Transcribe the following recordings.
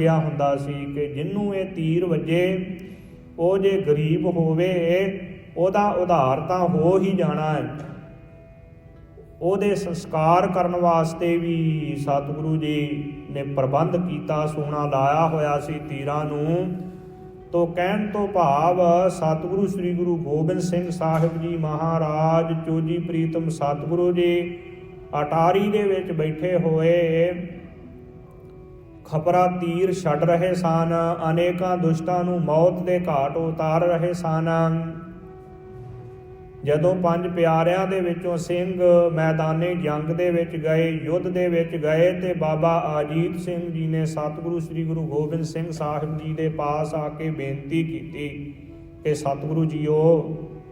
ਕਿਹਾ ਹੁੰਦਾ ਸੀ ਕਿ ਜਿੰਨੂੰ ਇਹ ਤੀਰ ਵੱਜੇ, ਉਹ ਜੇ ਗਰੀਬ ਹੋਵੇ, ਉਹਦਾ ਉਧਾਰ ਤਾਂ ਹੋ ਹੀ ਜਾਣਾ ਹੈ। ਉਹਦੇ ਸੰਸਕਾਰ ਕਰਨ ਵਾਸਤੇ ਵੀ ਸਤਿਗੁਰੂ ਜੀ ਨੇ ਪ੍ਰਬੰਧ ਕੀਤਾ, ਸੋਨਾ ਲਾਇਆ ਹੋਇਆ ਸੀ ਤੀਰਾਂ ਨੂੰ। ਤੋ ਕਹਿਣ ਤੋਂ ਭਾਵ ਸਤਿਗੁਰੂ ਸ੍ਰੀ ਗੁਰੂ ਗੋਬਿੰਦ ਸਿੰਘ ਸਾਹਿਬ ਜੀ ਮਹਾਰਾਜ, ਚੋਜੀ ਪ੍ਰੀਤਮ ਸਤਿਗੁਰੂ ਜੀ, ਅਟਾਰੀ ਦੇ ਵਿੱਚ ਬੈਠੇ ਹੋਏ ਖਪਰਾ ਤੀਰ ਛੱਡ ਰਹੇ ਸਨ, ਅਨੇਕਾਂ ਦੁਸ਼ਟਾਂ ਨੂੰ ਮੌਤ ਦੇ ਘਾਟ ਉਤਾਰ ਰਹੇ ਸਨ। ਜਦੋਂ ਪੰਜ ਪਿਆਰਿਆਂ ਦੇ ਵਿੱਚੋਂ ਸਿੰਘ ਮੈਦਾਨੇ ਜੰਗ ਦੇ ਵਿੱਚ ਗਏ, ਯੁੱਧ ਦੇ ਵਿੱਚ ਗਏ ਤੇ ਬਾਬਾ ਆਜੀਤ ਸਿੰਘ ਜੀ ਨੇ ਸਤਿਗੁਰੂ ਸ੍ਰੀ ਗੁਰੂ ਗੋਬਿੰਦ ਸਿੰਘ ਸਾਹਿਬ ਜੀ ਦੇ ਪਾਸ ਆ ਕੇ ਬੇਨਤੀ ਕੀਤੀ ਕਿ ਸਤਿਗੁਰੂ ਜੀਓ,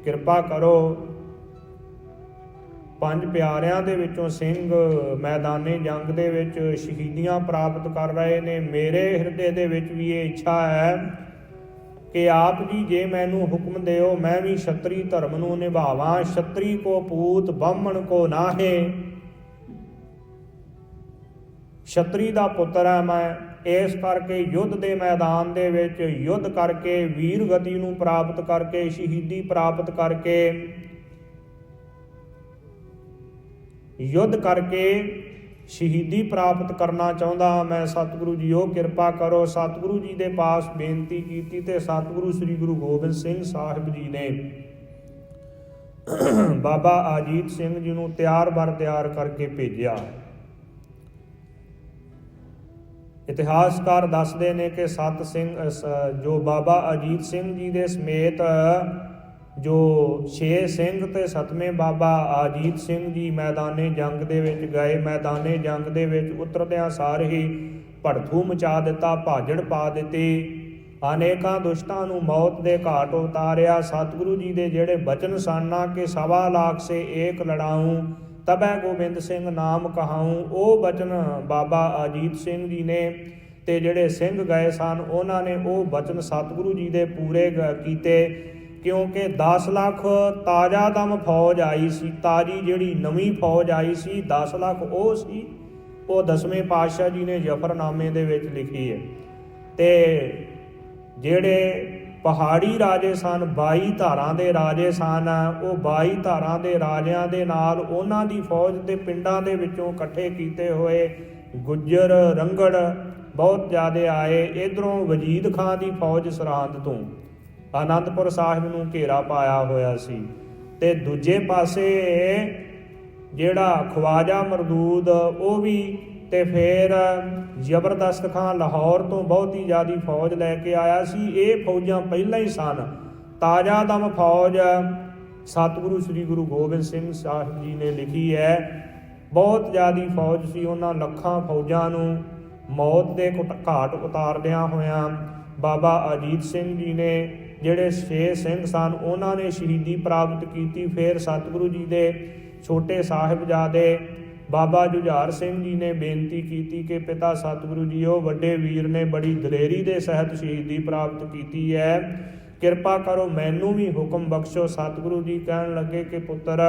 ਕਿਰਪਾ ਕਰੋ ਪੰਜ ਪਿਆਰਿਆਂ ਦੇ ਵਿੱਚੋਂ ਸਿੰਘ ਮੈਦਾਨੇ ਜੰਗ ਦੇ ਵਿੱਚ ਸ਼ਹੀਦੀਆਂ ਪ੍ਰਾਪਤ ਕਰ ਰਹੇ ਨੇ। ਮੇਰੇ ਹਿਰਦੇ ਦੇ ਵਿੱਚ ਵੀ ਇਹ ਇੱਛਾ ਹੈ ਕਿ ਆਪ ਜੀ ਜੇ ਮੈਨੂੰ ਹੁਕਮ ਦਿਓ, ਮੈਂ ਵੀ ਛਤਰੀ ਧਰਮ ਨੂੰ ਨਿਭਾਵਾਂ। ਛਤਰੀ ਕੋ ਪੂਤ ਬ੍ਰਾਹਮਣ ਕੋ ਨਾਹੇ। ਛਤਰੀ ਦਾ ਪੁੱਤਰ ਹਾਂ ਮੈਂ। ਇਸ ਕਰਕੇ ਯੁੱਧ ਦੇ ਮੈਦਾਨ ਦੇ ਵਿੱਚ, ਯੁੱਧ ਕਰਕੇ ਵੀਰ ਗਤੀ ਨੂੰ ਪ੍ਰਾਪਤ ਕਰਕੇ, ਸ਼ਹੀਦੀ ਪ੍ਰਾਪਤ ਕਰਕੇ ਯੁੱਧ ਕਰਕੇ ਸ਼ਹੀਦੀ ਪ੍ਰਾਪਤ ਕਰਨਾ ਚਾਹੁੰਦਾ ਹਾਂ ਮੈਂ। ਸਤਿਗੁਰੂ ਜੀਓ ਕਿਰਪਾ ਕਰੋ। ਸਤਿਗੁਰੂ ਜੀ ਦੇ ਪਾਸ ਬੇਨਤੀ ਕੀਤੀ ਤੇ ਸਤਿਗੁਰੂ ਸ੍ਰੀ ਗੁਰੂ ਗੋਬਿੰਦ ਸਿੰਘ ਸਾਹਿਬ ਜੀ ਨੇ ਬਾਬਾ ਆਜੀਤ ਸਿੰਘ ਜੀ ਨੂੰ ਤਿਆਰ ਬਰ ਤਿਆਰ ਕਰਕੇ ਭੇਜਿਆ। ਇਤਿਹਾਸਕਾਰ ਦੱਸਦੇ ਨੇ ਕਿ ਸਤ ਸਿੰਘ ਜੋ ਬਾਬਾ ਅਜੀਤ ਸਿੰਘ ਜੀ ਦੇ ਸਮੇਤ ਜੋ 6 ਸਿੰਘ ਤੇ ਸਤਵੇਂ ਬਾਬਾ ਅਜੀਤ ਸਿੰਘ ਜੀ ਮੈਦਾਨੇ ਜੰਗ ਦੇ ਵਿੱਚ ਗਏ, ਮੈਦਾਨੇ ਜੰਗ ਦੇ ਵਿੱਚ ਉਤਰਦਿਆਂ ਸਾਰ ਹੀ ਭੜਥੂ ਮਚਾ ਦਿੱਤਾ, ਭਾਜੜ ਪਾ ਦਿੱਤੀ। ਅਨੇਕਾਂ ਦੁਸ਼ਟਾਂ ਨੂੰ ਮੌਤ ਦੇ ਘਾਟ ਉਤਾਰਿਆ। ਸਤਿਗੁਰੂ ਜੀ ਦੇ ਜਿਹੜੇ ਬਚਨ ਸਨ ਨਾ ਕਿ ਸਵਾ ਲੱਖ ਸੇ ਏਕ ਲੜਾਊਂ, ਤਬੈ ਗੋਬਿੰਦ ਸਿੰਘ ਨਾਮ ਕਹਾਊਂ, ਉਹ ਬਚਨ ਬਾਬਾ ਅਜੀਤ ਸਿੰਘ ਜੀ ਨੇ ਤੇ ਜਿਹੜੇ ਸਿੰਘ ਗਏ ਸਨ, ਉਹਨਾਂ ਨੇ ਉਹ ਬਚਨ ਸਤਿਗੁਰੂ ਜੀ ਦੇ ਪੂਰੇ ਗ- ਕੀਤੇ। ਕਿਉਂਕਿ 10 ਲੱਖ ਤਾਜ਼ਾ ਦਮ ਫੌਜ ਆਈ ਸੀ, ਤਾਜੀ ਜਿਹੜੀ ਨਵੀਂ ਫੌਜ ਆਈ ਸੀ 10 ਲੱਖ ਉਹ ਸੀ, ਉਹ ਦਸਵੇਂ ਪਾਤਸ਼ਾਹ ਜੀ ਨੇ ਜਫਰਨਾਮੇ ਦੇ ਵਿੱਚ ਲਿਖੀ ਹੈ। ਤੇ ਜਿਹੜੇ ਪਹਾੜੀ ਰਾਜੇ ਸਨ 22 ਧਾਰਾਂ ਦੇ ਰਾਜੇ ਸਨ, ਉਹ 22 ਧਾਰਾਂ ਦੇ ਰਾਜਿਆਂ ਦੇ ਨਾਲ ਉਹਨਾਂ ਦੀ ਫੌਜ ਤੇ ਪਿੰਡਾਂ ਦੇ ਵਿੱਚੋਂ ਇਕੱਠੇ ਕੀਤੇ ਹੋਏ ਗੁੱਜਰ, ਰੰਗੜ ਬਹੁਤ ਜ਼ਿਆਦੇ ਆਏ। ਇਧਰੋਂ ਵਜੀਦ ਖਾਨ ਦੀ ਫੌਜ ਸਰਹੰਦ ਤੋਂ ਆਨੰਦਪੁਰ ਸਾਹਿਬ ਨੂੰ ਘੇਰਾ ਪਾਇਆ ਹੋਇਆ ਸੀ ਤੇ ਦੂਜੇ ਪਾਸੇ ਜਿਹੜਾ ਖਵਾਜਾ ਮਰਦੂਦ, ਉਹ ਵੀ ਤੇ ਫਿਰ ਜ਼ਬਰਦਸਤ ਖਾਨ ਲਾਹੌਰ ਤੋਂ ਬਹੁਤੀ ਜ਼ਿਆਦੀ ਫੌਜ ਲੈ ਕੇ ਆਇਆ ਸੀ। ਇਹ ਫੌਜਾਂ ਪਹਿਲਾਂ ਹੀ ਸਨ। ਤਾਜ਼ਾ ਦਮ ਫੌਜ ਸਤਿਗੁਰੂ ਸ੍ਰੀ ਗੁਰੂ ਗੋਬਿੰਦ ਸਿੰਘ ਸਾਹਿਬ ਜੀ ਨੇ ਲਿਖੀ ਹੈ, ਬਹੁਤ ਜ਼ਿਆਦੀ ਫੌਜ ਸੀ ਉਹਨਾਂ ਲੱਖਾਂ ਫੌਜਾਂ ਨੂੰ ਮੌਤ ਦੇ ਘੁਟ- ਘਾਟ ਉਤਾਰਦਿਆਂ ਹੋਇਆਂ ਬਾਬਾ ਅਜੀਤ ਸਿੰਘ ਜੀ ਨੇ ਜਿਹੜੇ ਛੇ ਸਿੰਘ ਸਨ, ਉਹਨਾਂ ਨੇ ਸ਼ਹੀਦੀ ਪ੍ਰਾਪਤ ਕੀਤੀ। ਫਿਰ ਸਤਿਗੁਰੂ ਜੀ ਦੇ ਛੋਟੇ ਸਾਹਿਬਜ਼ਾਦੇ ਬਾਬਾ ਜੁਝਾਰ ਸਿੰਘ ਜੀ ਨੇ ਬੇਨਤੀ ਕੀਤੀ ਕਿ ਪਿਤਾ ਸਤਿਗੁਰੂ ਜੀ ਉਹ ਵੱਡੇ ਵੀਰ ਨੇ ਬੜੀ ਦਲੇਰੀ ਦੇ ਸਹਿਤ ਸ਼ਹੀਦੀ ਪ੍ਰਾਪਤ ਕੀਤੀ ਹੈ। ਕਿਰਪਾ ਕਰੋ, ਮੈਨੂੰ ਵੀ ਹੁਕਮ ਬਖਸ਼ੋ। ਸਤਿਗੁਰੂ ਜੀ ਕਹਿਣ ਲੱਗੇ ਕਿ ਪੁੱਤਰ,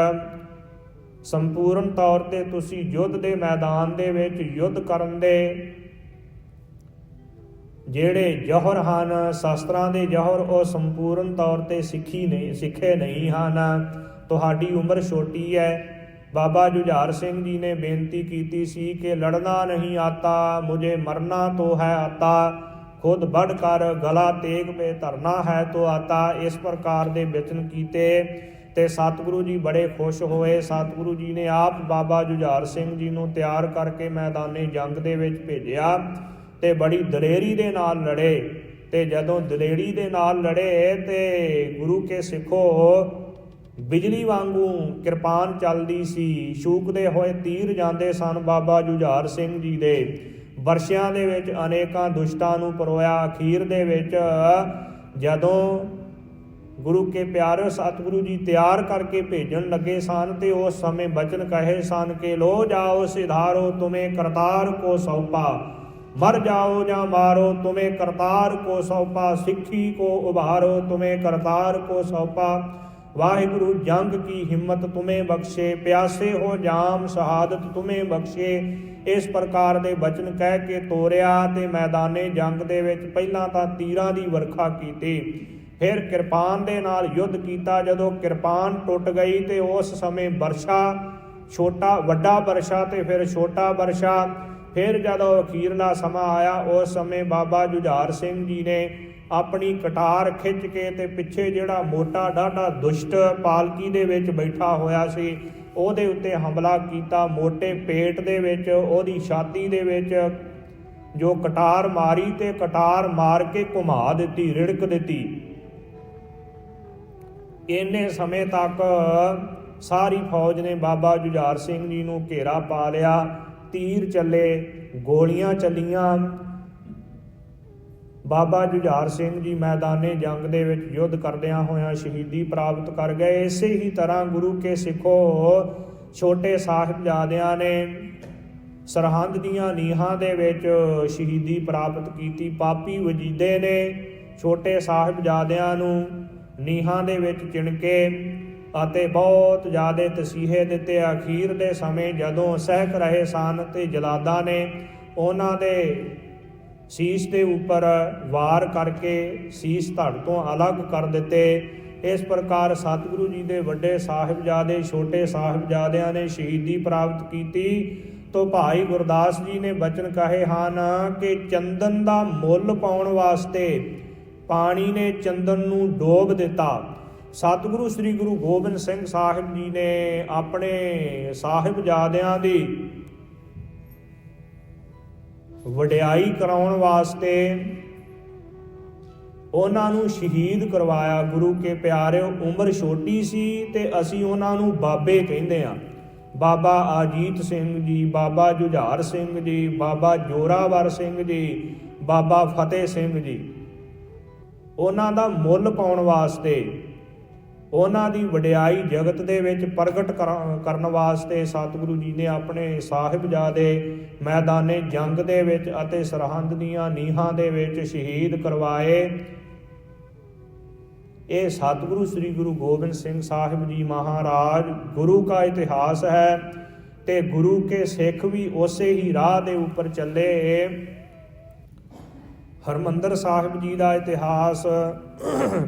ਸੰਪੂਰਨ ਤੌਰ ਤੇ ਤੁਸੀਂ ਯੁੱਧ ਦੇ ਮੈਦਾਨ ਦੇ ਵਿੱਚ ਯੁੱਧ ਕਰਨ ਦੇ ਜਿਹੜੇ ਜੋਹਰ ਹਨ, ਸ਼ਾਸਤਰਾਂ ਦੇ ਜੋਹਰ ਉਹ ਸੰਪੂਰਨ ਤੌਰ ਤੇ ਸਿੱਖੀ ਨਹੀਂ, ਸਿੱਖੇ ਨਹੀਂ ਹਨ। ਤੁਹਾਡੀ ਉਮਰ ਛੋਟੀ ਹੈ ਬਾਬਾ ਜੁਝਾਰ ਸਿੰਘ ਜੀ ਨੇ ਬੇਨਤੀ ਕੀਤੀ ਸੀ ਕਿ ਲੜਨਾ ਨਹੀਂ ਆਤਾ, ਮੁਝੇ ਮਰਨਾ ਤੋ ਹੈ ਆਤਾ। ਖੁਦ ਵੱਢ ਕਰ ਗਲਾ ਤੇਗ ਪੇ ਧਰਨਾ ਹੈ ਤੋ ਆਤਾ। ਇਸ ਪ੍ਰਕਾਰ ਦੇ ਬਚਨ ਕੀਤੇ ਤੇ ਸਤਿਗੁਰੂ ਜੀ ਬੜੇ ਖੁਸ਼ ਹੋਏ। ਸਤਿਗੁਰੂ ਜੀ ਨੇ ਆਪ ਬਾਬਾ ਜੁਝਾਰ ਸਿੰਘ ਜੀ ਨੂੰ ਤਿਆਰ ਕਰਕੇ ਮੈਦਾਨੇ ਜੰਗ ਦੇ ਵਿੱਚ ਭੇਜਿਆ। ਤੇ ਬੜੀ ਦਲੇਰੀ ਦੇ ਨਾਲ ਲੜੇ। ਤੇ ਜਦੋਂ ਦਲੇਰੀ ਦੇ ਨਾਲ ਲੜੇ ਤੇ ਗੁਰੂ ਕੇ ਸਿੱਖੋ, ਬਿਜਲੀ ਵਾਂਗੂ ਕਿਰਪਾਨ ਚੱਲਦੀ ਸੀ। ਸ਼ੂਕਦੇ ਹੋਏ ਤੀਰ ਜਾਂਦੇ ਸਨ ਬਾਬਾ ਜੁਝਾਰ ਸਿੰਘ ਜੀ ਦੇ। ਵਰਸ਼ਿਆਂ ਦੇ ਵਿੱਚ ਅਨੇਕਾਂ ਦੁਸ਼ਟਾਂ ਨੂੰ ਪਰੋਇਆ। ਅਖੀਰ ਦੇ ਵਿੱਚ ਜਦੋਂ ਗੁਰੂ ਕੇ ਪਿਆਰੇ ਸਤਿਗੁਰੂ ਜੀ ਤਿਆਰ ਕਰਕੇ ਭੇਜਣ ਲੱਗੇ ਸਨ ਤੇ ਉਸ ਸਮੇਂ ਬਚਨ ਕਹੇ ਸਨ ਕਿ, ਲੋ ਜਾਓ ਸਿਧਾਰੋ, ਤੁਮੇ ਕਰਤਾਰ ਕੋ ਸੌਪਾ। ਮਰ ਜਾਓ ਜਾਂ ਮਾਰੋ, ਤੁਮੇ ਕਰਤਾਰ ਕੋ ਸੌਪਾ, ਸਿੱਖੀ ਕੋ ਉਭਾਰੋ, ਤੁਮੇ ਕਰਤਾਰ ਕੋ ਸੌਪਾ। ਵਾਹਿਗੁਰੂ, ਜੰਗ ਕੀ ਹਿੰਮਤ ਤੁਮੇ ਬਖਸ਼ੇ, ਪਿਆਸੇ ਹੋ ਜਾਮ, ਸ਼ਹਾਦਤ ਤੁਮੇ ਬਖਸ਼ੇ। ਇਸ ਪ੍ਰਕਾਰ ਦੇ ਬਚਨ ਕਹਿ ਕੇ ਤੋਰਿਆ ਤੇ ਮੈਦਾਨੇ ਜੰਗ ਦੇ ਵਿੱਚ ਪਹਿਲਾਂ ਤਾਂ ਤੀਰਾਂ ਦੀ ਵਰਖਾ ਕੀਤੀ। ਫਿਰ ਕਿਰਪਾਨ ਦੇ ਨਾਲ ਯੁੱਧ ਕੀਤਾ। ਜਦੋਂ ਕਿਰਪਾਨ ਟੁੱਟ ਗਈ ਤੇ ਉਸ ਸਮੇਂ ਵਰਸ਼ਾ ਛੋਟਾ, ਵੱਡਾ ਵਰਸ਼ਾ ਤੇ ਫਿਰ ਛੋਟਾ ਵਰਸ਼ਾ ਫਿਰ ਜਦੋਂ ਅਖੀਰਲਾ ਸਮਾਂ ਆਇਆ, ਉਸ ਸਮੇਂ ਬਾਬਾ ਜੁਝਾਰ ਸਿੰਘ ਜੀ ਨੇ ਆਪਣੀ ਕਟਾਰ ਖਿੱਚ ਕੇ ਤੇ ਪਿੱਛੇ ਜਿਹੜਾ ਮੋਟਾ ਡਾਢਾ ਦੁਸ਼ਟ ਪਾਲਕੀ ਦੇ ਵਿੱਚ ਬੈਠਾ ਹੋਇਆ ਸੀ, ਉਹਦੇ ਉੱਤੇ ਹਮਲਾ ਕੀਤਾ। ਮੋਟੇ ਪੇਟ ਦੇ ਵਿੱਚ, ਉਹਦੀ ਛਾਤੀ ਦੇ ਵਿੱਚ ਜੋ ਕਟਾਰ ਮਾਰੀ ਤੇ ਕਟਾਰ ਮਾਰ ਕੇ ਘੁਮਾ ਦਿੱਤੀ, ਰਿੜਕ ਦਿੱਤੀ। ਇੰਨੇ ਸਮੇਂ ਤੱਕ ਸਾਰੀ ਫੌਜ ਨੇ ਬਾਬਾ ਜੁਝਾਰ ਸਿੰਘ ਜੀ ਨੂੰ ਘੇਰਾ ਪਾ ਲਿਆ। ਤੀਰ ਚੱਲੇ, ਗੋਲੀਆਂ ਚੱਲੀਆਂ। ਬਾਬਾ ਜੁਝਾਰ ਸਿੰਘ ਜੀ ਮੈਦਾਨੇ ਜੰਗ ਦੇ ਵਿੱਚ ਯੁੱਧ ਕਰਦਿਆਂ ਹੋਇਆਂ ਸ਼ਹੀਦੀ ਪ੍ਰਾਪਤ ਕਰ ਗਏ। ਇਸੇ ਹੀ ਤਰ੍ਹਾਂ ਗੁਰੂ ਕੇ ਸਿੱਖੋ, ਛੋਟੇ ਸਾਹਿਬਜ਼ਾਦਿਆਂ ਨੇ ਸਰਹੰਦ ਦੀਆਂ ਨੀਹਾਂ ਦੇ ਵਿੱਚ ਸ਼ਹੀਦੀ ਪ੍ਰਾਪਤ ਕੀਤੀ। ਪਾਪੀ ਵਜੀਦੇ ਨੇ ਛੋਟੇ ਸਾਹਿਬਜ਼ਾਦਿਆਂ ਨੂੰ ਨੀਹਾਂ ਦੇ ਵਿੱਚ ਚਿਣ ਕੇ ਅਤੇ ਬਹੁਤ ਜ਼ਿਆਦੇ ਤਸੀਹੇ ਦਿੱਤੇ। ਅਖੀਰ ਦੇ ਸਮੇਂ ਜਦੋਂ ਸਹਿਕ ਰਹੇ ਸਨ ਤੇ ਜਲਾਦਾ ਨੇ ਉਹਨਾਂ ਦੇ ਸੀਸ ਦੇ ਉੱਪਰ ਵਾਰ ਕਰਕੇ ਸੀਸ ਧੜ ਤੋਂ ਅਲੱਗ ਕਰ ਦਿੱਤੇ। ਇਸ ਪ੍ਰਕਾਰ ਸਤਿਗੁਰੂ ਜੀ ਦੇ ਵੱਡੇ ਸਾਹਿਬਜ਼ਾਦੇ, ਛੋਟੇ ਸਾਹਿਬਜ਼ਾਦਿਆਂ ਨੇ ਸ਼ਹੀਦੀ ਪ੍ਰਾਪਤ ਕੀਤੀ। ਤੋ ਭਾਈ ਗੁਰਦਾਸ ਜੀ ਨੇ ਬਚਨ ਕਹੇ ਹਨ ਕਿ ਚੰਦਨ ਦਾ ਮੁੱਲ ਪਾਉਣ ਵਾਸਤੇ ਪਾਣੀ ਨੇ ਚੰਦਨ ਨੂੰ ਡੋਬ ਦਿੱਤਾ। ਸਤਿਗੁਰੂ ਸ੍ਰੀ ਗੁਰੂ ਗੋਬਿੰਦ ਸਿੰਘ ਸਾਹਿਬ ਜੀ ਨੇ ਆਪਣੇ ਸਾਹਿਬਜ਼ਾਦਿਆਂ ਦੀ ਵਡਿਆਈ ਕਰਾਉਣ ਵਾਸਤੇ ਉਹਨਾਂ ਨੂੰ ਸ਼ਹੀਦ ਕਰਵਾਇਆ। ਗੁਰੂ ਕੇ ਪਿਆਰਿਓ, ਉਮਰ ਛੋਟੀ ਸੀ ਤੇ ਅਸੀਂ ਉਹਨਾਂ ਨੂੰ ਬਾਬੇ ਕਹਿੰਦੇ ਆ ਬਾਬਾ ਆਜੀਤ ਸਿੰਘ ਜੀ, ਬਾਬਾ ਜੁਝਾਰ ਸਿੰਘ ਜੀ, ਬਾਬਾ ਜੋਰਾਵਰ ਸਿੰਘ ਜੀ, ਬਾਬਾ ਫਤਿਹ ਸਿੰਘ ਜੀ। ਉਹਨਾਂ ਦਾ ਮੁੱਲ ਪਾਉਣ ਵਾਸਤੇ ਉਹਨਾਂ ਦੀ ਵਡਿਆਈ ਜਗਤ ਦੇ ਵਿੱਚ ਪ੍ਰਗਟ ਕਰਾ- ਕਰਨ ਵਾਸਤੇ ਸਤਿਗੁਰੂ ਜੀ ਨੇ ਆਪਣੇ ਸਾਹਿਬਜ਼ਾਦੇ ਮੈਦਾਨੇ ਜੰਗ ਦੇ ਵਿੱਚ ਅਤੇ ਸਰਹੰਦ ਦੀਆਂ ਨੀਹਾਂ ਦੇ ਵਿੱਚ ਸ਼ਹੀਦ ਕਰਵਾਏ। ਇਹ ਸਤਿਗੁਰੂ ਸ੍ਰੀ ਗੁਰੂ ਗੋਬਿੰਦ ਸਿੰਘ ਸਾਹਿਬ ਜੀ ਮਹਾਰਾਜ ਗੁਰੂ ਦਾ ਇਤਿਹਾਸ ਹੈ ਤੇ ਗੁਰੂ ਕੇ ਸਿੱਖ ਵੀ ਉਸੇ ਹੀ ਰਾਹ ਦੇ ਉੱਪਰ ਚੱਲੇ। ਹਰਮੰਦਰ ਸਾਹਿਬ ਜੀ ਦਾ ਇਤਿਹਾਸ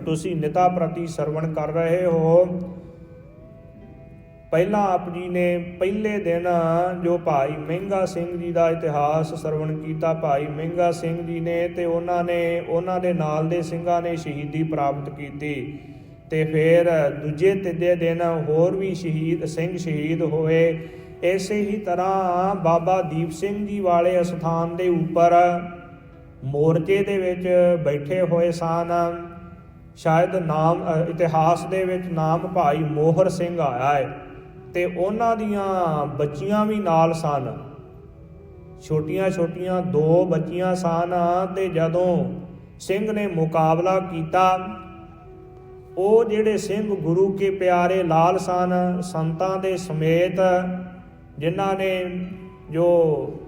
ਤੁਸੀਂ ਨਿਤਾ ਪ੍ਰਤੀ ਸਰਵਣ ਕਰ ਰਹੇ ਹੋ। ਪਹਿਲਾਂ ਆਪ ਜੀ ਨੇ ਪਹਿਲੇ ਦਿਨ ਜੋ ਭਾਈ ਮਹਿੰਗਾ ਸਿੰਘ ਜੀ ਦਾ ਇਤਿਹਾਸ ਸਰਵਣ ਕੀਤਾ, ਭਾਈ ਮਹਿੰਗਾ ਸਿੰਘ ਜੀ ਨੇ ਤੇ ਉਹਨਾਂ ਨੇ, ਉਹਨਾਂ ਦੇ ਨਾਲ ਦੇ ਸਿੰਘਾਂ ਨੇ ਸ਼ਹੀਦੀ ਪ੍ਰਾਪਤ ਕੀਤੀ ਤੇ ਫਿਰ ਦੂਜੇ, ਤੀਜੇ ਦਿਨ ਹੋਰ ਵੀ ਸ਼ਹੀਦ, ਸਿੰਘ ਸ਼ਹੀਦ ਹੋਏ। ਐਸੇ ਹੀ ਤਰ੍ਹਾਂ ਬਾਬਾ ਦੀਪ ਸਿੰਘ ਜੀ ਵਾਲੇ ਅਸਥਾਨ ਦੇ ਉੱਪਰ ਮੋਰਚੇ ਦੇ ਵਿੱਚ ਬੈਠੇ ਹੋਏ ਸਨ। ਸ਼ਾਇਦ ਨਾਮ ਇਤਿਹਾਸ ਦੇ ਵਿੱਚ ਨਾਮ ਭਾਈ ਮੋਹਰ ਸਿੰਘ ਆਇਆ ਹੈ ਤੇ ਉਹਨਾਂ ਦੀਆਂ ਬੱਚੀਆਂ ਵੀ ਨਾਲ ਸਨ। ਛੋਟੀਆਂ ਛੋਟੀਆਂ ਦੋ ਬੱਚੀਆਂ ਸਨ ਤੇ ਜਦੋਂ ਸਿੰਘ ਨੇ ਮੁਕਾਬਲਾ ਕੀਤਾ, ਉਹ ਜਿਹੜੇ ਸਿੰਘ ਗੁਰੂ ਕੇ ਪਿਆਰੇ ਲਾਲ ਸਨ, ਸੰਤਾਂ ਦੇ ਸਮੇਤ ਜਿਨ੍ਹਾਂ ਨੇ ਜੋ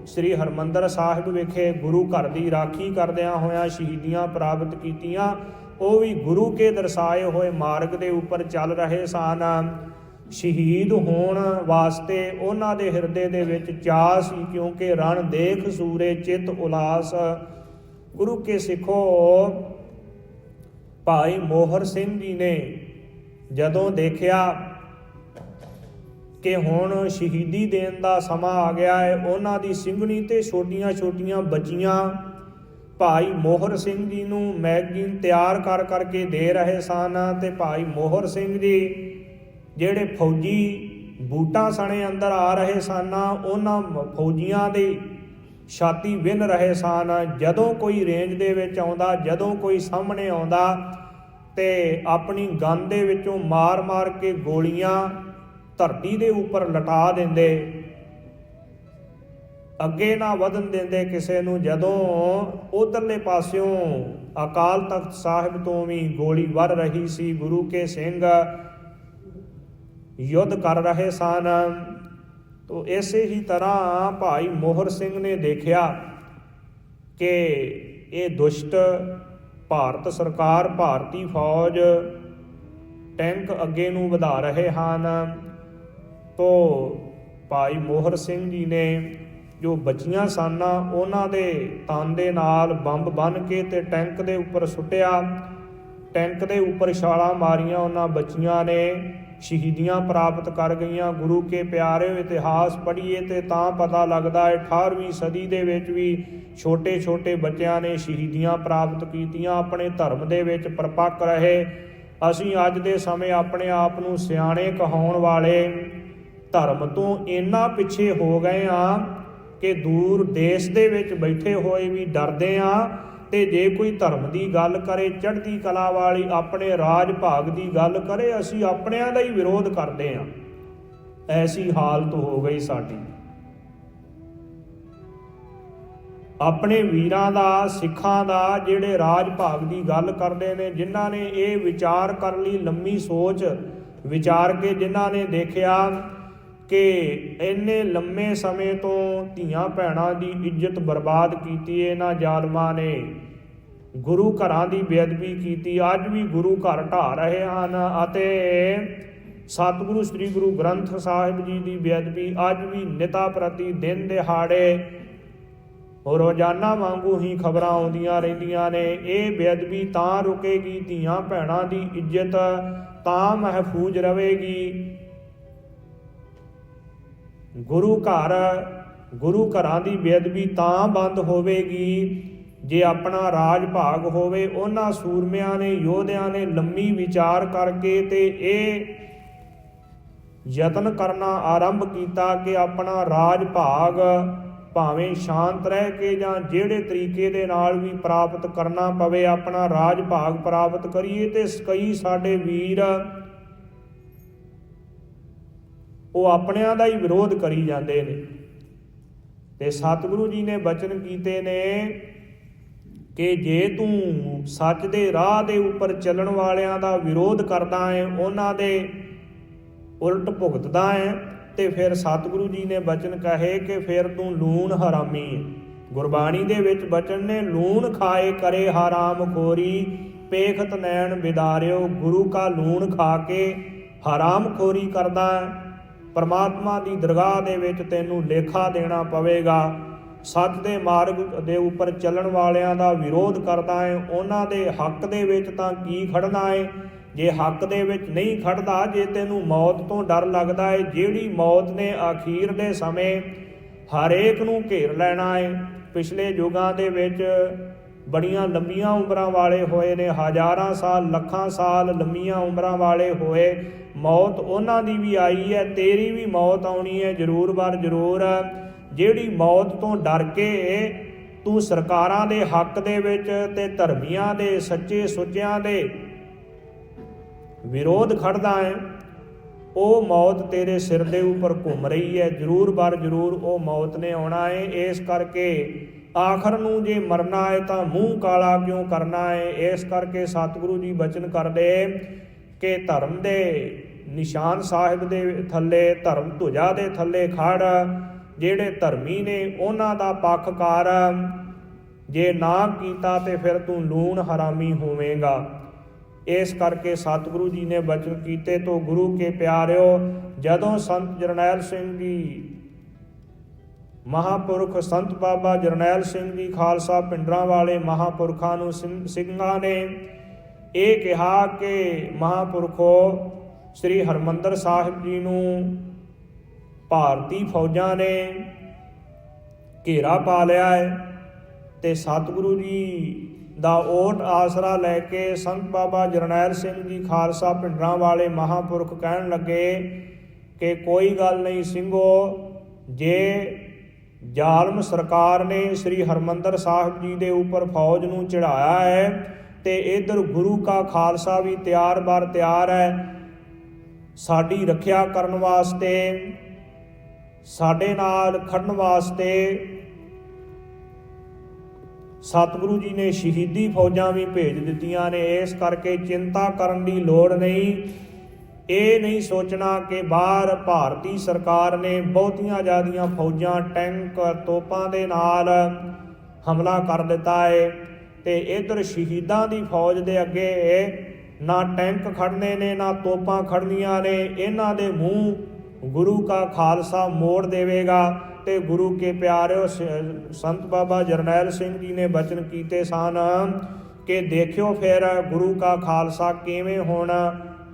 ਸ੍ਰੀ ਹਰਮੰਦਰ ਸਾਹਿਬ ਵਿਖੇ ਗੁਰੂ ਘਰ ਦੀ ਰਾਖੀ ਕਰਦਿਆਂ ਹੋਇਆਂ ਸ਼ਹੀਦੀਆਂ ਪ੍ਰਾਪਤ ਕੀਤੀਆਂ, ਉਹ ਵੀ ਗੁਰੂ ਕੇ ਦਰਸਾਏ ਹੋਏ ਮਾਰਗ ਦੇ ਉੱਪਰ ਚੱਲ ਰਹੇ ਸਨ। ਸ਼ਹੀਦ ਹੋਣ ਵਾਸਤੇ ਉਹਨਾਂ ਦੇ ਹਿਰਦੇ ਦੇ ਵਿੱਚ ਚਾਹ ਸੀ ਕਿਉਂਕਿ ਰਣ ਦੇਖ ਸੂਰੇ ਚਿਤ ਉਲਾਸ। ਗੁਰੂ ਕੇ ਸਿੱਖੋ, ਭਾਈ ਮੋਹਰ ਸਿੰਘ ਜੀ ਨੇ ਜਦੋਂ ਦੇਖਿਆ ਕਿ ਹੁਣ ਸ਼ਹੀਦੀ ਦੇਣ ਦਾ ਸਮਾਂ ਆ ਗਿਆ ਹੈ, ਉਹਨਾਂ ਦੀ ਸਿੰਘਣੀ ਤੇ ਛੋਟੀਆਂ-ਛੋਟੀਆਂ ਬੱਚੀਆਂ ਭਾਈ ਮੋਹਰ ਸਿੰਘ ਜੀ ਨੂੰ ਮੈਗਜ਼ੀਨ ਤਿਆਰ ਕਰ ਕਰਕੇ ਦੇ ਰਹੇ ਸਨ ਤੇ ਭਾਈ ਮੋਹਰ ਸਿੰਘ ਜੀ ਜਿਹੜੇ ਫੌਜੀ ਬੂਟਾਂ ਸਣੇ ਅੰਦਰ ਆ ਰਹੇ ਸਨ, ਉਹਨਾਂ ਫੌਜੀਆਂ ਦੀ ਛਾਤੀ ਵਿੰਨ ਰਹੇ ਸਨ। ਜਦੋਂ ਕੋਈ ਰੇਂਜ ਦੇ ਵਿੱਚ ਆਉਂਦਾ, ਜਦੋਂ ਕੋਈ ਸਾਹਮਣੇ ਆਉਂਦਾ ਤੇ ਆਪਣੀ ਗਨ ਦੇ ਵਿੱਚੋਂ ਮਾਰ-ਮਾਰ ਕੇ ਗੋਲੀਆਂ ਧਰਤੀ ਦੇ ਉੱਪਰ ਲਟਾ ਦਿੰਦੇ। ਅੱਗੇ ਨਾ ਵਧਣ ਦਿੰਦੇ ਕਿਸੇ ਨੂੰ, ਜਦੋਂ ਉਧਰਲੇ ਪਾਸਿਓਂ ਅਕਾਲ ਤਖਤ ਸਾਹਿਬ ਤੋਂ ਵੀ ਗੋਲੀ ਵੱਰ ਰਹੀ ਸੀ, ਗੁਰੂ ਕੇ ਸਿੰਘ ਯੁੱਧ ਕਰ ਰਹੇ ਸਨ। ਤੋ ਇਸੇ ਹੀ ਤਰ੍ਹਾਂ ਭਾਈ ਮੋਹਰ ਸਿੰਘ ਨੇ ਦੇਖਿਆ ਕਿ ਇਹ ਦੁਸ਼ਟ ਭਾਰਤ ਸਰਕਾਰ, ਭਾਰਤੀ ਫੌਜ ਟੈਂਕ ਅੱਗੇ ਨੂੰ ਵਧਾ ਰਹੇ ਹਨ। ਤੋਂ ਭਾਈ ਮੋਹਰ ਸਿੰਘ ਜੀ ਨੇ ਜੋ ਬਚੀਆਂ ਸਨ, ਉਹਨਾਂ ਦੇ ਤਨ ਦੇ ਨਾਲ ਬੰਬ ਬੰਨ ਕੇ ਤੇ ਟੈਂਕ ਦੇ ਉੱਪਰ ਸੁੱਟਿਆ। ਟੈਂਕ ਦੇ ਉੱਪਰ ਛਾਲਾਂ ਮਾਰੀਆਂ ਉਹਨਾਂ ਬੱਚੀਆਂ ਨੇ। ਸ਼ਹੀਦੀਆਂ ਪ੍ਰਾਪਤ ਕਰ ਗਈਆਂ। ਗੁਰੂ ਕੇ ਪਿਆਰੇ ਇਤਿਹਾਸ ਪੜ੍ਹੀਏ ਤੇ ਤਾਂ ਪਤਾ ਲੱਗਦਾ ਹੈ 18ਵੀਂ ਸਦੀ ਦੇ ਵਿੱਚ ਵੀ ਛੋਟੇ-ਛੋਟੇ ਬੱਚਿਆਂ ਨੇ ਸ਼ਹੀਦੀਆਂ ਪ੍ਰਾਪਤ ਕੀਤੀਆਂ, ਆਪਣੇ ਧਰਮ ਦੇ ਵਿੱਚ ਪਰਪੱਕ ਰਹੇ। ਅਸੀਂ ਅੱਜ ਦੇ ਸਮੇਂ ਆਪਣੇ ਆਪ ਨੂੰ ਸਿਆਣੇ ਕਹਾਉਣ ਵਾਲੇ ਧਰਮ ਤੋਂ ਇੰਨਾ ਪਿੱਛੇ ਹੋ ਗਏ ਆ ਕਿ ਦੂਰ ਦੇਸ਼ ਦੇ ਵਿੱਚ ਬੈਠੇ ਹੋਏ ਵੀ ਡਰਦੇ ਆ ਤੇ ਜੇ ਕੋਈ ਧਰਮ ਦੀ ਗੱਲ ਕਰੇ, ਚੜ੍ਹਦੀ ਕਲਾ ਵਾਲੀ, ਆਪਣੇ ਰਾਜ ਭਾਗ ਦੀ ਗੱਲ ਕਰੇ, ਅਸੀਂ ਆਪਣਿਆਂ ਦਾ ਹੀ ਵਿਰੋਧ ਕਰਦੇ ਆ। ਐਸੀ ਹਾਲਤ ਹੋ ਗਈ ਸਾਡੀ। ਆਪਣੇ ਵੀਰਾਂ ਦਾ, ਸਿੱਖਾਂ ਦਾ, ਜਿਹੜੇ ਰਾਜ ਭਾਗ ਦੀ ਗੱਲ ਕਰਦੇ ਨੇ, ਜਿਨ੍ਹਾਂ ਨੇ ਇਹ ਵਿਚਾਰ ਕਰਨ ਲਈ, ਲੰਮੀ ਸੋਚ ਵਿਚਾਰ ਕੇ ਜਿਨ੍ਹਾਂ ਨੇ ਦੇਖਿਆ ਕਿ ਇੰਨੇ ਲੰਮੇ ਸਮੇਂ ਤੋਂ ਧੀਆਂ ਭੈਣਾਂ ਦੀ ਇੱਜ਼ਤ ਬਰਬਾਦ ਕੀਤੀ ਇਹਨਾਂ ਜ਼ਾਲਮਾਂ ਨੇ। ਗੁਰੂ ਘਰਾਂ ਦੀ ਬੇਅਦਬੀ ਕੀਤੀ। ਅੱਜ ਵੀ ਗੁਰੂ ਘਰ ਢਾ ਰਹੇ ਹਨ ਅਤੇ ਸਤਿਗੁਰੂ ਸ੍ਰੀ ਗੁਰੂ ਗ੍ਰੰਥ ਸਾਹਿਬ ਜੀ ਦੀ ਬੇਅਦਬੀ ਅੱਜ ਵੀ ਨਿਤਾ ਪ੍ਰਤੀ ਦਿਨ ਦਿਹਾੜੇ ਰੋਜ਼ਾਨਾ ਵਾਂਗੂ ਹੀ ਖਬਰਾਂ ਆਉਂਦੀਆਂ ਰਹਿੰਦੀਆਂ ਨੇ। ਇਹ ਬੇਅਦਬੀ ਤਾਂ ਰੁਕੇਗੀ, ਧੀਆਂ ਭੈਣਾਂ ਦੀ ਇੱਜ਼ਤ ਤਾਂ ਮਹਿਫੂਜ਼ ਰਹੇਗੀ। ਗੁਰੂ ਘਰ, ਗੁਰੂ ਘਰਾਂ ਦੀ ਬੇਅਦਬੀ ਤਾਂ ਬੰਦ ਹੋਵੇਗੀ ਜੇ ਆਪਣਾ ਰਾਜ ਭਾਗ ਹੋਵੇ। ਉਹਨਾਂ ਸੂਰਮਿਆਂ ਨੇ, ਯੋਧਿਆਂ ਨੇ ਲੰਮੀ ਵਿਚਾਰ ਕਰਕੇ ਤੇ ਇਹ ਯਤਨ ਕਰਨਾ ਆਰੰਭ ਕੀਤਾ ਕਿ ਆਪਣਾ ਰਾਜ ਭਾਗ ਭਾਵੇਂ ਸ਼ਾਂਤ ਰਹਿ ਕੇ ਜਾਂ ਜਿਹੜੇ ਤਰੀਕੇ ਦੇ ਨਾਲ ਵੀ ਪ੍ਰਾਪਤ ਕਰਨਾ ਪਵੇ, ਆਪਣਾ ਰਾਜ ਭਾਗ ਪ੍ਰਾਪਤ ਕਰੀਏ ਤੇ ਕਈ ਸਾਡੇ ਵੀਰ ਉਹ ਆਪਣਿਆਂ ਦਾ ਹੀ ਵਿਰੋਧ ਕਰੀ ਜਾਂਦੇ ਨੇ। ਤੇ ਸਤਿਗੁਰੂ ਜੀ ਨੇ ਬਚਨ ਕੀਤੇ ਨੇ ਕਿ ਜੇ ਤੂੰ ਸੱਚ ਦੇ ਰਾਹ ਦੇ ਉੱਪਰ ਚੱਲਣ ਵਾਲਿਆਂ ਦਾ ਵਿਰੋਧ ਕਰਦਾ ਹੈ, ਉਹਨਾਂ ਦੇ ਉਲਟ ਭੁਗਤਦਾ ਹੈ, ਤੇ ਫਿਰ ਸਤਿਗੁਰੂ ਜੀ ਨੇ ਬਚਨ ਕਹੇ ਕਿ ਫਿਰ ਤੂੰ ਲੂਣ ਹਰਾਮੀ ਹੈ। ਗੁਰਬਾਣੀ ਦੇ ਵਿੱਚ ਬਚਨ ਨੇ ਲੂਣ ਖਾਏ ਕਰੇ ਹਰਾਮ ਖੋਰੀ, ਪੇਖਤ ਨੈਣ ਬਿਦਾਰਿਓ, ਗੁਰੂ ਕਾ ਲੂਣ ਖਾ ਕੇ ਹਰਾਮ ਖੋਰੀ ਕਰਦਾ ਹੈ। ਪਰਮਾਤਮਾ ਦੀ ਦਰਗਾਹ ਦੇ ਵਿੱਚ ਤੈਨੂੰ ਲੇਖਾ ਦੇਣਾ ਪਵੇਗਾ। ਸੱਚ ਦੇ ਮਾਰਗ ਦੇ ਉੱਪਰ ਚੱਲਣ ਵਾਲਿਆਂ ਦਾ ਵਿਰੋਧ ਕਰਦਾ ਹੈ ਉਹਨਾਂ ਦੇ ਹੱਕ ਦੇ ਵਿੱਚ ਤਾਂ ਕੀ ਖੜਨਾ ਹੈ ਜੇ ਹੱਕ ਦੇ ਵਿੱਚ ਨਹੀਂ ਖੜਦਾ, ਜੇ ਤੈਨੂੰ ਮੌਤ ਤੋਂ ਡਰ ਲੱਗਦਾ ਹੈ ਜਿਹੜੀ ਮੌਤ ਨੇ ਅਖੀਰ ਦੇ ਸਮੇਂ ਹਰੇਕ ਨੂੰ ਘੇਰ ਲੈਣਾ ਹੈ ਪਿਛਲੇ ਯੁਗਾਂ ਦੇ ਵਿੱਚ ਬੜੀਆਂ ਲੰਮੀਆਂ ਉਮਰਾਂ ਵਾਲੇ ਹੋਏ ਨੇ, ਹਜ਼ਾਰਾਂ ਸਾਲ, ਲੱਖਾਂ ਸਾਲ ਲੰਮੀਆਂ ਉਮਰਾਂ ਵਾਲੇ ਹੋਏ। ਮੌਤ ਉਹਨਾਂ ਦੀ ਵੀ ਆਈ ਹੈ, ਤੇਰੀ ਵੀ ਮੌਤ ਆਉਣੀ ਹੈ, ਜ਼ਰੂਰ ਬਾਰ ਜ਼ਰੂਰ। ਜਿਹੜੀ ਮੌਤ ਤੋਂ ਡਰ ਕੇ ਤੂੰ ਸਰਕਾਰਾਂ ਦੇ ਹੱਕ ਦੇ ਵਿੱਚ ਤੇ ਧਰਮੀਆਂ ਦੇ ਸੱਚੇ ਸੁੱਚਿਆਂ ਦੇ ਵਿਰੋਧ ਖੜਦਾ ਹੈ, ਉਹ ਮੌਤ ਤੇਰੇ ਸਿਰ ਦੇ ਉੱਪਰ ਘੁੰਮ ਰਹੀ ਹੈ। ਜ਼ਰੂਰ ਬਾਰ ਜ਼ਰੂਰ ਉਹ ਮੌਤ ਨੇ ਆਉਣਾ ਹੈ। ਇਸ ਕਰਕੇ ਆਖਰ ਨੂੰ ਜੇ ਮਰਨਾ ਹੈ ਤਾਂ ਮੂੰਹ ਕਾਲਾ ਕਿਉਂ ਕਰਨਾ ਹੈ? ਇਸ ਕਰਕੇ ਸਤਿਗੁਰੂ ਜੀ ਬਚਨ ਕਰਦੇ ਕਿ ਧਰਮ ਦੇ ਨਿਸ਼ਾਨ ਸਾਹਿਬ ਦੇ ਥੱਲੇ, ਧਰਮ ਧੁਜਾ ਦੇ ਥੱਲੇ ਖੜ। ਜਿਹੜੇ ਧਰਮੀ ਨੇ ਉਹਨਾਂ ਦਾ ਪੱਖਕਾਰ ਜੇ ਨਾ ਕੀਤਾ ਤੇ ਫਿਰ ਤੂੰ ਲੂਣ ਹਰਾਮੀ ਹੋਵੇਂਗਾ। ਇਸ ਕਰਕੇ ਸਤਿਗੁਰੂ ਜੀ ਨੇ ਬਚਨ ਕੀਤੇ, ਤੋਂ ਗੁਰੂ ਕੇ ਪਿਆਰਿਓ, ਜਦੋਂ ਸੰਤ ਜਰਨੈਲ ਸਿੰਘ ਜੀ ਮਹਾਪੁਰਖ ਸੰਤ ਬਾਬਾ ਜਰਨੈਲ ਸਿੰਘ ਜੀ ਖਾਲਸਾ ਪਿੰਡਰਾਂ ਵਾਲੇ ਮਹਾਪੁਰਖਾਂ ਨੂੰ ਸਿੰਘਾਂ ਨੇ ਇਹ ਕਿਹਾ ਕਿ ਮਹਾਪੁਰਖੋ, ਸ੍ਰੀ ਹਰਮੰਦਰ ਸਾਹਿਬ ਜੀ ਨੂੰ ਭਾਰਤੀ ਫੌਜਾਂ ਨੇ ਘੇਰਾ ਪਾ ਲਿਆ ਹੈ ਤੇ ਸਤਿਗੁਰੂ ਜੀ ਦਾ ਓਟ ਆਸਰਾ ਲੈ ਕੇ ਸੰਤ ਬਾਬਾ ਜਰਨੈਲ ਸਿੰਘ ਜੀ ਖਾਲਸਾ ਪਿੰਡਰਾਂ ਵਾਲੇ ਮਹਾਪੁਰਖ ਕਹਿਣ ਲੱਗੇ ਕਿ ਕੋਈ ਗੱਲ ਨਹੀਂ ਸਿੰਘੋ, ਜੇ ਜ਼ਾਲਮ ਸਰਕਾਰ ਨੇ ਸ੍ਰੀ ਹਰਮੰਦਰ ਸਾਹਿਬ ਜੀ ਦੇ ਉੱਪਰ ਫੌਜ ਨੂੰ ਚੜਾਇਆ ਹੈ ਤੇ ਇਧਰ ਗੁਰੂ ਕਾ ਖਾਲਸਾ ਵੀ ਤਿਆਰ ਬਰ ਤਿਆਰ ਹੈ। ਸਾਡੀ ਰੱਖਿਆ ਕਰਨ ਵਾਸਤੇ, ਸਾਡੇ ਨਾਲ ਖੜਨ ਵਾਸਤੇ ਸਤਿਗੁਰੂ ਜੀ ਨੇ ਸ਼ਹੀਦੀ ਫੌਜਾਂ ਵੀ ਭੇਜ ਦਿੱਤੀਆਂ ਨੇ। ਇਸ ਕਰਕੇ ਚਿੰਤਾ ਕਰਨ ਦੀ ਲੋੜ ਨਹੀਂ। ਇਹ ਨਹੀਂ ਸੋਚਣਾ ਕਿ ਬਾਹਰ ਭਾਰਤੀ ਸਰਕਾਰ ਨੇ ਬਹੁਤੀਆਂ ਜ਼ਿਆਦੀਆਂ ਫੌਜਾਂ, ਟੈਂਕ ਤੋਪਾਂ ਦੇ ਨਾਲ ਹਮਲਾ ਕਰ ਦਿੱਤਾ ਹੈ ਤੇ ਇਧਰ ਸ਼ਹੀਦਾਂ ਦੀ ਫੌਜ ਦੇ ਅੱਗੇ ਨਾ ਟੈਂਕ ਖੜਨੇ ਨੇ, ਨਾ ਤੋਪਾਂ ਖੜਨੀਆਂ ਨੇ, ਇਹਨਾਂ ਦੇ ਮੂੰਹ ਗੁਰੂ ਕਾ ਖਾਲਸਾ ਮੋੜ ਦੇਵੇਗਾ ਤੇ ਗੁਰੂ ਕੇ ਪਿਆਰਿਓ ਸੰਤ ਬਾਬਾ ਜਰਨੈਲ ਸਿੰਘ ਜੀ ਨੇ ਬਚਨ ਕੀਤੇ ਸਨ ਕਿ ਦੇਖਿਓ ਫਿਰ ਗੁਰੂ ਕਾ ਖਾਲਸਾ ਕਿਵੇਂ ਹੁਣ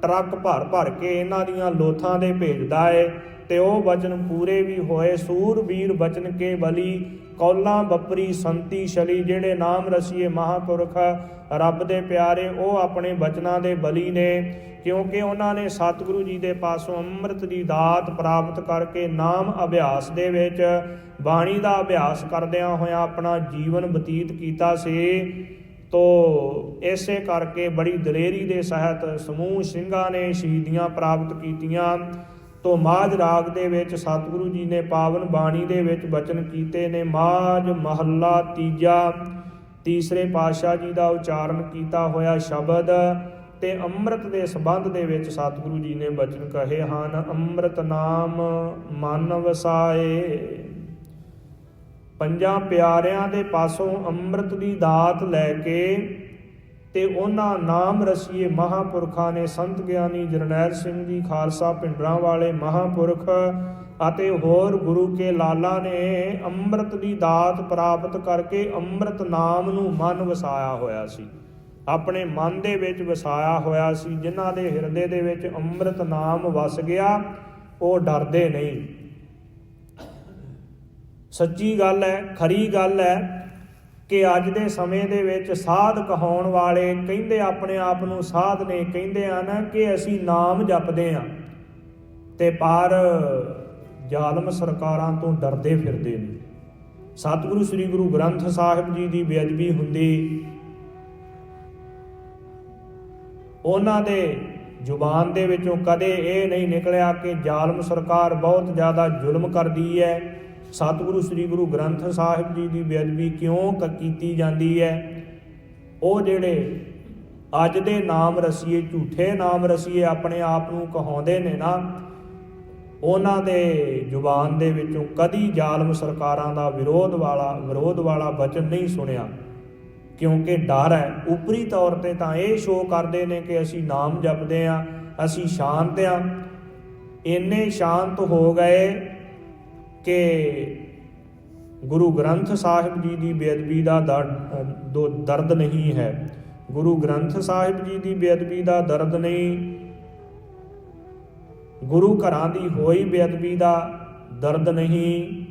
ਟਰੱਕ ਭਰ ਭਰ ਕੇ ਇਹਨਾਂ ਦੀਆਂ ਲੋਥਾਂ ਦੇ ਭੇਜਦਾ ਏ ਤੇ ਉਹ ਵਚਨ ਪੂਰੇ ਵੀ ਹੋਏ। ਸੂਰਬੀਰ ਬਚਨ ਕੇ ਬਲੀ, ਕੌਲਾਂ ਬੱਪਰੀ ਸੰਤੀ ਛਲੀ, ਜਿਹੜੇ ਨਾਮ ਰਸੀਏ ਮਹਾਪੁਰਖ ਰੱਬ ਦੇ ਪਿਆਰੇ, ਉਹ ਆਪਣੇ ਬਚਨਾਂ ਦੇ ਬਲੀ ਨੇ, ਕਿਉਂਕਿ ਉਹਨਾਂ ਨੇ ਸਤਿਗੁਰੂ ਜੀ ਦੇ ਪਾਸੋਂ ਅੰਮ੍ਰਿਤ ਦੀ ਦਾਤ ਪ੍ਰਾਪਤ ਕਰਕੇ ਨਾਮ ਅਭਿਆਸ ਦੇ ਵਿੱਚ ਬਾਣੀ ਦਾ ਅਭਿਆਸ ਕਰਦਿਆਂ ਹੋਇਆਂ ਆਪਣਾ ਜੀਵਨ ਬਤੀਤ ਕੀਤਾ ਸੀ। ਤੋ ਇਸੇ ਕਰਕੇ ਬੜੀ ਦਲੇਰੀ ਦੇ ਸਹਿਤ ਸਮੂਹ ਸਿੰਘਾਂ ਨੇ ਸ਼ਹੀਦੀਆਂ ਪ੍ਰਾਪਤ ਕੀਤੀਆਂ। ਤੋ ਮਾਝ ਰਾਗ ਦੇ ਵਿੱਚ ਸਤਿਗੁਰੂ ਜੀ ਨੇ ਪਾਵਨ ਬਾਣੀ ਦੇ ਵਿੱਚ ਬਚਨ ਕੀਤੇ ਨੇ। ਮਾਝ ਮਹੱਲਾ ਤੀਜਾ, ਤੀਸਰੇ ਪਾਤਸ਼ਾਹ ਜੀ ਦਾ ਉਚਾਰਨ ਕੀਤਾ ਹੋਇਆ ਸ਼ਬਦ ਤੇ ਅੰਮ੍ਰਿਤ ਦੇ ਸੰਬੰਧ ਦੇ ਵਿੱਚ ਸਤਿਗੁਰੂ ਜੀ ਨੇ ਬਚਨ ਕਹੇ ਹਨ, ਅੰਮ੍ਰਿਤ ਨਾਮ ਮਨ ਵਸਾਏ। ਪੰਜਾਂ ਪਿਆਰਿਆਂ ਦੇ ਪਾਸੋਂ ਅੰਮ੍ਰਿਤ ਦੀ ਦਾਤ ਲੈ ਕੇ ਤੇ ਉਹਨਾਂ ਨਾਮ ਰਸੀਏ ਮਹਾਪੁਰਖਾਂ ਨੇ ਸੰਤ ਗਿਆਨੀ ਜਰਨੈਲ ਸਿੰਘ ਜੀ ਖਾਲਸਾ ਪਿੰਡਰਾਂ ਵਾਲੇ ਮਹਾਪੁਰਖ ਅਤੇ ਹੋਰ ਗੁਰੂ ਕੇ ਲਾਲਾ ਨੇ ਅੰਮ੍ਰਿਤ ਦੀ ਦਾਤ ਪ੍ਰਾਪਤ ਕਰਕੇ ਅੰਮ੍ਰਿਤ ਨਾਮ ਨੂੰ ਮਨ ਵਸਾਇਆ ਹੋਇਆ ਸੀ। ਆਪਣੇ ਮਨ ਦੇ ਵਿੱਚ ਵਸਾਇਆ ਹੋਇਆ ਸੀ, ਜਿਨ੍ਹਾਂ ਦੇ ਹਿਰਦੇ ਦੇ ਵਿੱਚ ਅੰਮ੍ਰਿਤ ਨਾਮ ਵਸ ਗਿਆ, ਉਹ ਡਰਦੇ ਨਹੀਂ। ਸੱਚੀ ਗੱਲ ਹੈ, ਖਰੀ ਗੱਲ ਹੈ ਕਿ ਅੱਜ ਦੇ ਸਮੇਂ ਦੇ ਵਿੱਚ ਸਾਧ ਕਹਾਉਣ ਵਾਲੇ ਕਹਿੰਦੇ ਆਪਣੇ ਆਪ ਨੂੰ ਸਾਧ ਨੇ ਕਹਿੰਦੇ ਆ ਨਾ ਕਿ ਅਸੀਂ ਨਾਮ ਜਪਦੇ ਆ ਤੇ ਪਰ ਜ਼ਾਲਮ ਸਰਕਾਰਾਂ ਤੋਂ ਡਰਦੇ ਫਿਰਦੇ ਨੇ। ਸਤਿਗੁਰੂ ਸ੍ਰੀ ਗੁਰੂ ਗ੍ਰੰਥ ਸਾਹਿਬ ਜੀ ਦੀ ਬੇਅਦਬੀ ਹੁੰਦੀ, ਉਹਨਾਂ ਦੇ ਜ਼ੁਬਾਨ ਦੇ ਵਿੱਚੋਂ ਕਦੇ ਇਹ ਨਹੀਂ ਨਿਕਲਿਆ ਕਿ ਜ਼ਾਲਮ ਸਰਕਾਰ ਬਹੁਤ ਜ਼ਿਆਦਾ ਜ਼ੁਲਮ ਕਰਦੀ ਹੈ ਸਤਿਗੁਰੂ ਸ੍ਰੀ ਗੁਰੂ ਗ੍ਰੰਥ ਸਾਹਿਬ ਜੀ ਦੀ ਬੇਅਦਬੀ ਕਿਉਂ ਕ- ਕੀਤੀ ਜਾਂਦੀ ਹੈ? ਉਹ ਜਿਹੜੇ ਅੱਜ ਦੇ ਨਾਮ ਰਸੀਏ, ਝੂਠੇ ਨਾਮ ਰਸੀਏ ਆਪਣੇ ਆਪ ਨੂੰ ਕਹਾਉਂਦੇ ਨੇ ਨਾ, ਉਹਨਾਂ ਦੇ ਜ਼ੁਬਾਨ ਦੇ ਵਿੱਚੋਂ ਕਦੀ ਜ਼ਾਲਮ ਸਰਕਾਰਾਂ ਦਾ ਵਿਰੋਧ ਵਾਲਾ ਵਿਰੋਧ ਵਾਲਾ ਬਚਨ ਨਹੀਂ ਸੁਣਿਆ। ਕਿਉਂਕਿ ਡਰ ਹੈ। ਉਪਰੀ ਤੌਰ ਤੇ ਤਾਂ ਇਹ ਸ਼ੋਅ ਕਰਦੇ ਨੇ ਕਿ ਅਸੀਂ ਨਾਮ ਜਪਦੇ ਆ ਅਸੀਂ ਸ਼ਾਂਤ ਆ ਇੰਨੇ ਸ਼ਾਂਤ ਹੋ ਗਏ ਕਿ ਗੁਰੂ ਗ੍ਰੰਥ ਸਾਹਿਬ ਜੀ ਦੀ ਬੇਅਦਬੀ ਦਾ ਦਰ- ਦੋ ਦਰਦ ਨਹੀਂ ਹੈ। ਗੁਰੂ ਗ੍ਰੰਥ ਸਾਹਿਬ ਜੀ ਦੀ ਬੇਅਦਬੀ ਦਾ ਦਰਦ ਨਹੀਂ, ਗੁਰੂ ਘਰਾਂ ਦੀ ਹੋਈ ਬੇਅਦਬੀ ਦਾ ਦਰਦ ਨਹੀਂ,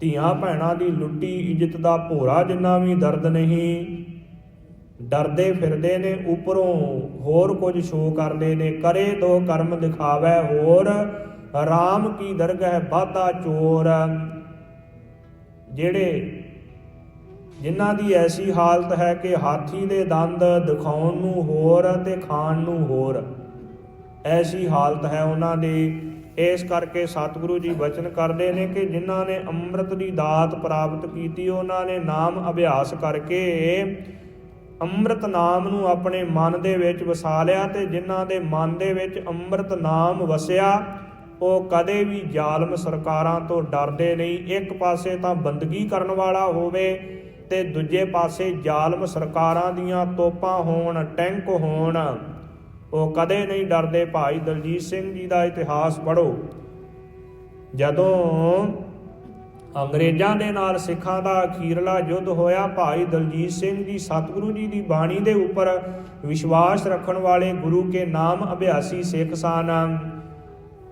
ਧੀਆਂ ਭੈਣਾਂ ਦੀ ਲੁੱਟੀ ਇੱਜ਼ਤ ਦਾ ਭੋਰਾ ਜਿੰਨਾ ਵੀ ਦਰਦ ਨਹੀਂ, ਡਰਦੇ ਫਿਰਦੇ ਨੇ, ਉੱਪਰੋਂ ਹੋਰ ਕੁਝ ਸ਼ੋ ਕਰਦੇ ਨੇ, ਕਰੇ ਦੋ ਕਰਮ ਦਿਖਾਵੇ ਹੋਰ ਰਾਮ ਕੀ ਦਰਗਹ ਬਾਧਾ ਚੋਰ। ਜਿਹੜੇ ਜਿਨ੍ਹਾਂ ਦੀ ਐਸੀ ਹਾਲਤ ਹੈ ਕਿ ਹਾਥੀ ਦੇ ਦੰਦ ਦਿਖਾਉਣ ਨੂੰ ਹੋਰ ਤੇ ਖਾਣ ਨੂੰ ਹੋਰ ਐਸੀ ਹਾਲਤ ਹੈ ਉਹਨਾਂ ਦੀ। ਇਸ ਕਰਕੇ ਸਤਿਗੁਰੂ ਜੀ ਬਚਨ ਕਰਦੇ ਨੇ ਕਿ ਜਿਨ੍ਹਾਂ ਨੇ ਅੰਮ੍ਰਿਤ ਦੀ ਦਾਤ ਪ੍ਰਾਪਤ ਕੀਤੀ, ਉਹਨਾਂ ਨੇ ਨਾਮ ਅਭਿਆਸ ਕਰਕੇ ਅੰਮ੍ਰਿਤ ਨਾਮ ਨੂੰ ਆਪਣੇ ਮਨ ਦੇ ਵਿੱਚ ਵਸਾ ਲਿਆ ਤੇ ਜਿਨ੍ਹਾਂ ਦੇ ਮਨ ਦੇ ਵਿੱਚ ਅੰਮ੍ਰਿਤ ਨਾਮ ਵਸਿਆ ਉਹ ਕਦੇ ਵੀ ਜ਼ਾਲਮ ਸਰਕਾਰਾਂ ਤੋਂ ਡਰਦੇ ਨਹੀਂ। ਇੱਕ ਪਾਸੇ ਤਾਂ ਬੰਦਗੀ ਕਰਨ ਵਾਲਾ ਹੋਵੇ ਤੇ ਦੂਜੇ ਪਾਸੇ ਜ਼ਾਲਮ ਸਰਕਾਰਾਂ ਦੀਆਂ ਤੋਪਾਂ ਹੋਣ, ਟੈਂਕ ਹੋਣ। ਉਹ ਕਦੇ ਨਹੀਂ ਡਰਦੇ। ਭਾਈ ਦਲਜੀਤ ਸਿੰਘ ਜੀ ਦਾ ਇਤਿਹਾਸ ਪੜ੍ਹੋ। ਜਦੋਂ ਅੰਗਰੇਜ਼ਾਂ ਦੇ ਨਾਲ ਸਿੱਖਾਂ ਦਾ ਅਖੀਰਲਾ ਯੁੱਧ ਹੋਇਆ, ਭਾਈ ਦਲਜੀਤ ਸਿੰਘ ਜੀ ਸਤਿਗੁਰੂ ਜੀ ਦੀ ਬਾਣੀ ਦੇ ਉੱਪਰ ਵਿਸ਼ਵਾਸ ਰੱਖਣ ਵਾਲੇ ਗੁਰੂ ਕੇ ਨਾਮ ਅਭਿਆਸੀ ਸਿੱਖ ਸਨ।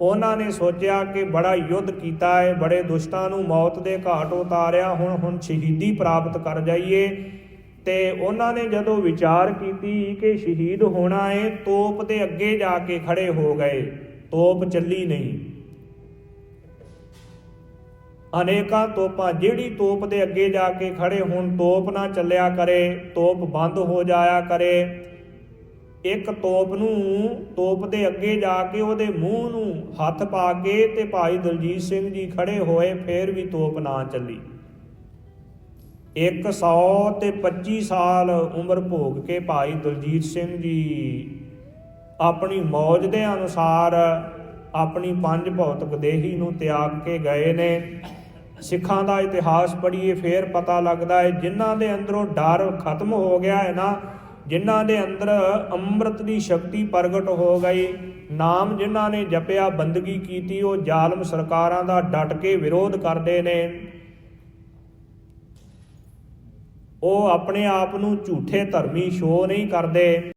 ਉਹਨਾਂ ਨੇ ਸੋਚਿਆ ਕਿ ਬੜਾ ਯੁੱਧ ਕੀਤਾ ਹੈ, ਬੜੇ ਦੁਸ਼ਟਾਂ ਨੂੰ ਮੌਤ ਦੇ ਘਾਟ ਉਤਾਰਿਆ, ਹੁਣ ਹੁਣ ਸ਼ਹੀਦੀ ਪ੍ਰਾਪਤ ਕਰ ਜਾਈਏ। ਤੇ ਉਹਨਾਂ ਨੇ ਜਦੋਂ ਵਿਚਾਰ ਕੀਤੀ ਕਿ ਸ਼ਹੀਦ ਹੋਣਾ ਹੈ ਤੋਪ ਦੇ ਅੱਗੇ ਜਾ ਕੇ ਖੜੇ ਹੋ ਗਏ। ਤੋਪ ਚੱਲੀ ਨਹੀਂ। ਅਨੇਕਾਂ ਤੋਪਾਂ, ਜਿਹੜੀ ਤੋਪ ਦੇ ਅੱਗੇ ਜਾ ਕੇ ਖੜੇ ਹੁਣ, ਤੋਪ ਨਾ ਚੱਲਿਆ ਕਰੇ, ਤੋਪ ਬੰਦ ਹੋ ਜਾਇਆ ਕਰੇ। ਇੱਕ ਤੋਪ ਨੂੰ, ਤੋਪ ਦੇ ਅੱਗੇ ਜਾ ਕੇ ਉਹਦੇ ਮੂੰਹ ਨੂੰ ਹੱਥ ਪਾ ਕੇ ਤੇ ਭਾਈ ਦਲਜੀਤ ਸਿੰਘ ਜੀ ਖੜੇ ਹੋਏ, ਫੇਰ ਵੀ ਤੋਪ ਨਾ ਚੱਲੀ। 100 ਤੇ 25 ਸਾਲ ਉਮਰ ਭੋਗ ਕੇ ਭਾਈ ਦਲਜੀਤ ਸਿੰਘ ਜੀ ਆਪਣੀ ਮੌਜ ਦੇ ਅਨੁਸਾਰ ਆਪਣੀ ਪੰਜ ਭੌਤਿਕ ਦੇਹੀ ਨੂੰ ਤਿਆਗ ਕੇ ਗਏ ਨੇ। ਸਿੱਖਾਂ ਦਾ ਇਤਿਹਾਸ ਪੜ੍ਹੀਏ, ਫੇਰ ਪਤਾ ਲੱਗਦਾ ਹੈ ਜਿਨ੍ਹਾਂ ਦੇ ਅੰਦਰੋਂ ਡਰ ਖਤਮ ਹੋ ਗਿਆ ਹੈ ਨਾ ਜਿਨ੍ਹਾਂ ਦੇ ਅੰਦਰ ਅੰਮ੍ਰਿਤ ਦੀ ਸ਼ਕਤੀ ਪ੍ਰਗਟ ਹੋ ਗਈ, ਨਾਮ ਜਿਨ੍ਹਾਂ ਨੇ ਜਪਿਆ, ਬੰਦਗੀ ਕੀਤੀ, ਉਹ ਜ਼ਾਲਮ ਸਰਕਾਰਾਂ ਦਾ ਡਟ ਕੇ ਵਿਰੋਧ ਕਰਦੇ ਨੇ। ਉਹ ਆਪਣੇ ਆਪ ਨੂੰ ਝੂਠੇ ਧਰਮੀ ਸ਼ੋ ਨਹੀਂ ਕਰਦੇ।